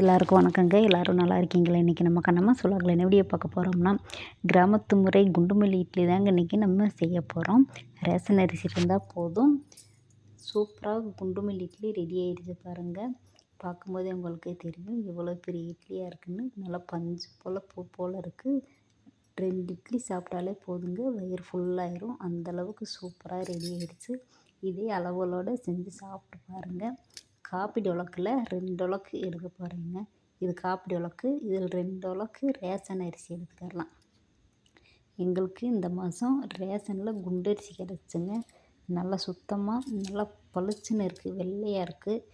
எல்லாருக்கும் வணக்கங்க. எல்லோரும் நல்லா இருக்கீங்களா? இன்றைக்கி நம்ம கண்ணம்மா சொல்லாங்களே என்ன வீடியோ பார்க்க போகிறோம்னா கிராமத்து முறை குண்டுமல்லி இட்லி தாங்க இன்றைக்கி நம்ம செய்ய போகிறோம் ரேஷன் அரிசி இருந்தால் போதும். சூப்பராக குண்டுமல்லி இட்லி ரெடி ஆகிடுச்சு பாருங்கள் பார்க்கும்போதே உங்களுக்கே தெரியும். எவ்வளோ பெரிய இட்லியாக இருக்குதுன்னு நல்லா பஞ்சு போல் பூ போல் இருக்குது ரெண்டு இட்லி சாப்பிட்டாலே போதுங்க. வயிறு ஃபுல்லாயிரும் அந்தளவுக்கு சூப்பராக ரெடி ஆகிடுச்சு இதே அளவுகளோடு செஞ்சு சாப்பிட்டு பாருங்கள் காப்பி டொலக்கில் ரெண்டு உலக்கு எடுக்க போகிறேங்க இது காப்பி டொலக்கு இதில் ரெண்டு உலக்கு ரேஷன் அரிசி எடுத்துக்கலாம் எங்களுக்கு இந்த மாதம் ரேஷனில் குண்டரிசி கிடச்சிங்க. நல்லா சுத்தமாக நல்லா பளிச்சுன்னு இருக்குது வெள்ளையாக இருக்குது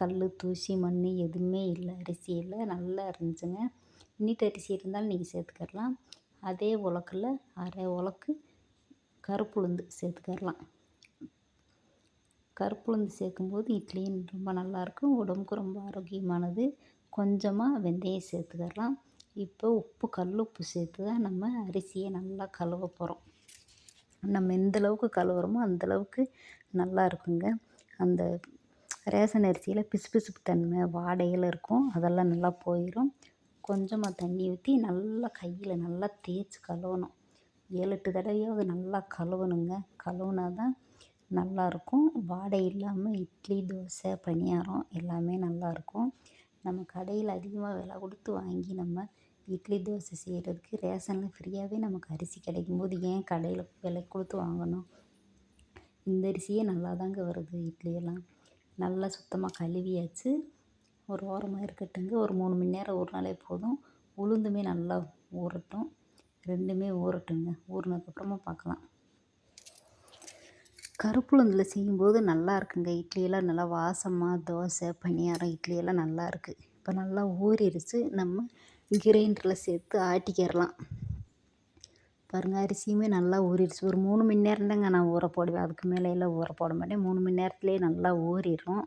கல் தூசி மண் எதுவுமே இல்லை அரிசியில் நல்லா இருந்துச்சுங்க. நீட் அரிசி இருந்தாலும் நீங்கள் சேர்த்துக்கலாம் அதே உலக்கில் அரை உலக்கு கருப்புளுந்து சேர்த்துக்கலாம் கருப்புளுந்து சேர்க்கும்போது இட்லியும் ரொம்ப நல்லாயிருக்கும் உடம்புக்கு ரொம்ப ஆரோக்கியமானது. கொஞ்சமாக வெந்தயம் சேர்த்துக்கலாம். இப்போ உப்பு கல் உப்பு சேர்த்து தான் நம்ம அரிசியை நல்லா கழுவ போகிறோம் நம்ம எந்த அளவுக்கு கழுவுறோமோ அந்தளவுக்கு நல்லா இருக்குங்க அந்த ரேஷன் அரிசியில் பிசுபிசுப்பு தன்மை வாடையில் இருக்கும். அதெல்லாம் நல்லா போயிடும் கொஞ்சமாக தண்ணி ஊற்றி நல்லா கையில் நல்லா தேய்ச்சி கழுவணும். ஏழு எட்டு தடவையாவது நல்லா கழுவணுங்க. கழுவுனா தான் நல்லாயிருக்கும். வாடை இல்லாமல் இட்லி தோசை பணியாரம் எல்லாமே நல்லாயிருக்கும். நம்ம கடையில் அதிகமாக விலை கொடுத்து வாங்கி நம்ம இட்லி தோசை செய்கிறதுக்கு ரேஷனில் ஃப்ரீயாகவே நமக்கு அரிசி கிடைக்கும் போது ஏன் கடையில் விலை கொடுத்து வாங்கணும்? இந்த அரிசியே நல்லா தாங்க வருது இட்லியெல்லாம். நல்லா சுத்தமாக கழுவியாச்சு. ஒரு ஓரமாக இருக்கட்டுங்க ஒரு மூணு மணி நேரம் ஊறினாலே போதும். உளுந்துமே நல்லா ஊறட்டும். ரெண்டுமே ஊறட்டுங்க ஊறினதுக்கப்புறமா பார்க்கலாம். கருப்புளுந்தில் செய்யும்போது நல்லா இருக்குங்க. இட்லியெல்லாம் நல்லா வாசமாக தோசை பணியாரம் இட்லியெல்லாம் நல்லா இருக்குது இப்போ நல்லா ஊறிடுச்சு நம்ம கிரைண்டரில் சேர்த்து ஆட்டிக்கிறலாம் பாருங்கள் அரிசியுமே நல்லா ஊறிடுச்சு ஒரு மூணு மணி நேரம் தாங்க நான் ஊற போடுவேன். அதுக்கு மேலே எல்லாம் ஊற போட மாட்டேன். மூணு மணி நேரத்துலேயே நல்லா ஊறிடும்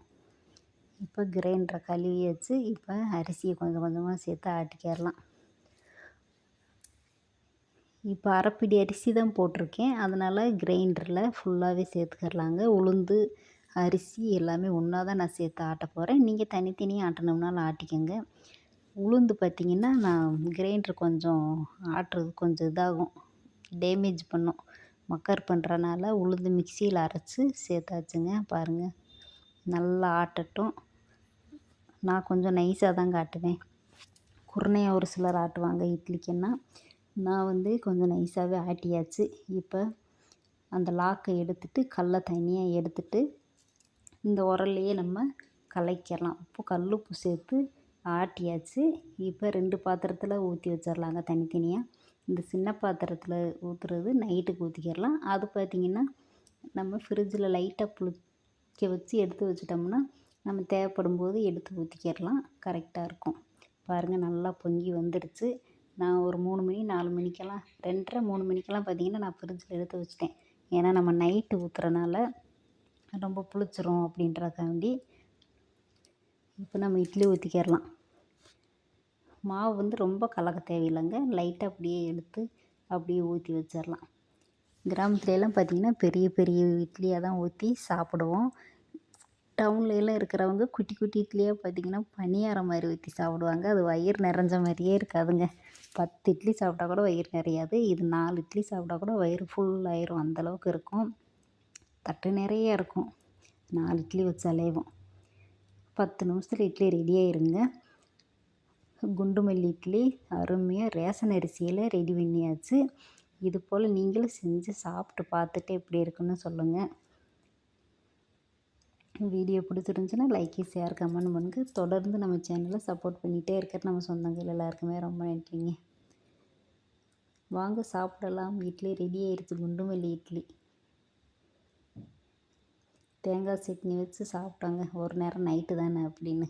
இப்போ கிரைண்டரை கழுவி வச்சு இப்போ அரிசியை கொஞ்சம் கொஞ்சமாக சேர்த்து ஆட்டிக்கிறலாம் இப்போ அரைப்பிடி அரிசி தான் போட்டிருக்கேன். அதனால் கிரைண்டரில் ஃபுல்லாகவே சேர்த்துக்கிறலாங்க. உளுந்து அரிசி எல்லாமே ஒன்றா தான் நான் சேர்த்து ஆட்ட போகிறேன் நீங்கள் தனித்தனியாக ஆட்டணும்னாலும் ஆட்டிக்கோங்க. உளுந்து பார்த்திங்கன்னா நான் கிரைண்டர் கொஞ்சம் ஆட்டுறது கொஞ்சம் இதாகும். டேமேஜ் பண்ணும். மக்கர் பண்ணுறனால உளுந்து மிக்சியில் அரைச்சி சேர்த்தாச்சுங்க. பாருங்கள் நல்லா ஆட்டட்டும். நான் கொஞ்சம் நைஸாக தாங்க ஆட்டுவேன் குருணையாக ஒரு சிலர் ஆட்டுவாங்க இட்லிக்குன்னா நான் வந்து கொஞ்சம் நைஸாகவே ஆட்டியாச்சு. இப்போ அந்த லாக்கை எடுத்துட்டு கல்லை தனியாக எடுத்துட்டு இந்த உரல்லையே நம்ம கலைக்கலாம். உப்பு கல் உப்பு சேர்த்து ஆட்டியாச்சு. இப்போ ரெண்டு பாத்திரத்தில் ஊற்றி வச்சிடலாங்க தனித்தனியாக இந்த சின்ன பாத்திரத்தில் ஊற்றுறது நைட்டுக்கு ஊற்றிக்கிடலாம் அது பார்த்திங்கன்னா நம்ம ஃப்ரிட்ஜில் லைட்டாக புளிக்க வச்சு எடுத்து வச்சிட்டோம்னா நம்ம தேவைப்படும் போது எடுத்து ஊற்றிக்கிடலாம் கரெக்டாக இருக்கும். பாருங்கள் நல்லா பொங்கி வந்துடுச்சு. நான் ஒரு மூணு மணி நாலு மணிக்கெல்லாம் ரெண்டரை மூணு மணிக்கெல்லாம் பார்த்திங்கன்னா நான் ஃப்ரிட்ஜில் எடுத்து வச்சுட்டேன். ஏன்னா நம்ம நைட்டு ஊற்றுறனால ரொம்ப புளிச்சிரும் அப்படின்றக்காண்டி இப்போ நம்ம இட்லி ஊற்றிக்கிறலாம் மாவு வந்து ரொம்ப கலக்க தேவையில்லைங்க. லைட்டாக அப்படியே எடுத்து அப்படியே ஊற்றி வச்சிடலாம். கிராமத்துலலாம் பார்த்திங்கன்னா பெரிய பெரிய இட்லியாக தான் ஊற்றி சாப்பிடுவோம். டவுன்லலாம் இருக்கிறவங்க குட்டி குட்டி இட்லியாக பார்த்திங்கன்னா பணியாரம் மாதிரி ஊற்றி சாப்பிடுவாங்க. அது வயிறு நிறைஞ்ச மாதிரியே இருக்காதுங்க. பத்து இட்லி சாப்பிட்டா கூட வயிறு நிறையாது. இது நாலு இட்லி சாப்பிட்டா கூட வயிறு ஃபுல் ஆயிரும். அந்தளவுக்கு இருக்கும். தட்டு நிறைய இருக்கும். நாலு இட்லி வச்சாலேவும் பத்து நிமிஷத்தில் இட்லி ரெடியாயிருங்க குண்டு மல்லி இட்லி அருமையாக ரேஷன் அரிசியில் ரெடி பண்ணியாச்சு. இது போல் நீங்களும் செஞ்சு சாப்பிட்டு பார்த்துட்டு எப்படி இருக்குன்னு சொல்லுங்கள் வீடியோ பிடிச்சிருந்துச்சின்னா லைக்கு ஷேர் கமெண்ட் பண்ணுங்கள் தொடர்ந்து நம்ம சேனலை சப்போர்ட் பண்ணிகிட்டே இருக்கிற நம்ம சொந்தங்கள் எல்லாருக்குமே ரொம்ப நன்றிங்க. வாங்க சாப்பிடலாம். இட்லி ரெடி ஆயிடுச்சு குண்டுமல்லி இட்லி. தேங்காய் சட்னி வச்சு சாப்பிட்டாங்க. ஒரு நேரம் நைட்டு தானே அப்படின்னு.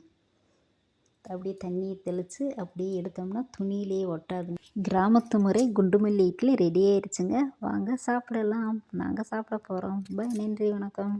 அப்படியே தண்ணியை தெளித்து அப்படியே எடுத்தோம்னா துணியிலே ஒட்டாது கிராமத்து முறை குண்டுமல்லி இட்லி ரெடி ஆயிடுச்சுங்க வாங்க சாப்பிடலாம். நாங்கள் சாப்பிட போகிறோம் பாய் நன்றி வணக்கம்.